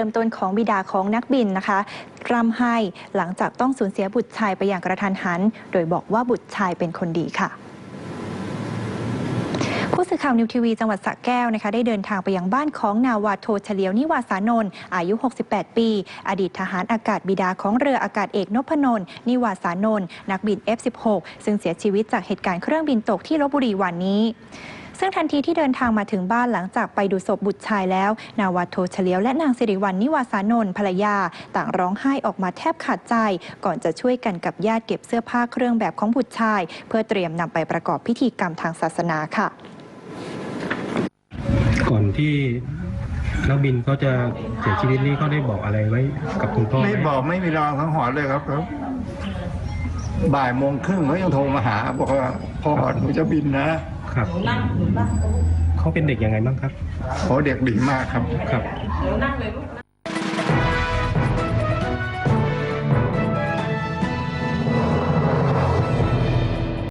ริ่มต้นของบิดาของนักบินนะคะร่ำไห้หลังจากต้องสูญเสียบุตรชายไปอย่างกระทันหัน โดยบอกว่าบุตรชายเป็นคนดีค่ะผู้สื่อข่าวนิวทีวีจังหวัดสระแก้วนะคะได้เดินทางไปยังบ้านของนาวาโทเฉลียวนิวาสานนท์อายุ 68 ปี อดีตทหารอากาศบิดาของเรืออากาศเอกนพนน์นิวาสานนท์นักบิน F16 ซึ่งเสียชีวิตจากเหตุการณ์เครื่องบินตกที่ลบบุรีวันนี้ ซึ่งทันทีที่เดินทางมาถึงบ้านหลังจากไปดูศพบุตรชายแล้ว นาวาโทเฉลียวและนางสิริวัลนิวาสานนท์ภรรยา ต่างร้องไห้ออกมาแทบขาดใจ ก่อนจะช่วยกันกับญาติเก็บเสื้อผ้าเครื่องแบบของบุตรชาย เพื่อเตรียมนำไปประกอบพิธีกรรมทางศาสนาค่ะ ก่อนที่นักบินเขาจะเสียชีวิตนี่เขาได้บอกอะไรไว้กับคุณพ่อหไม่บอกไม่มีรางสังหรณ์เลยครับครับ บ่ายโมงครึ่งเขายังโทรมาหา บอกว่าพ่อหนูจะบินนะ ครับเขาเป็นเด็กยังไงบ้างครับโอ้เด็กดีมากครับ ครับ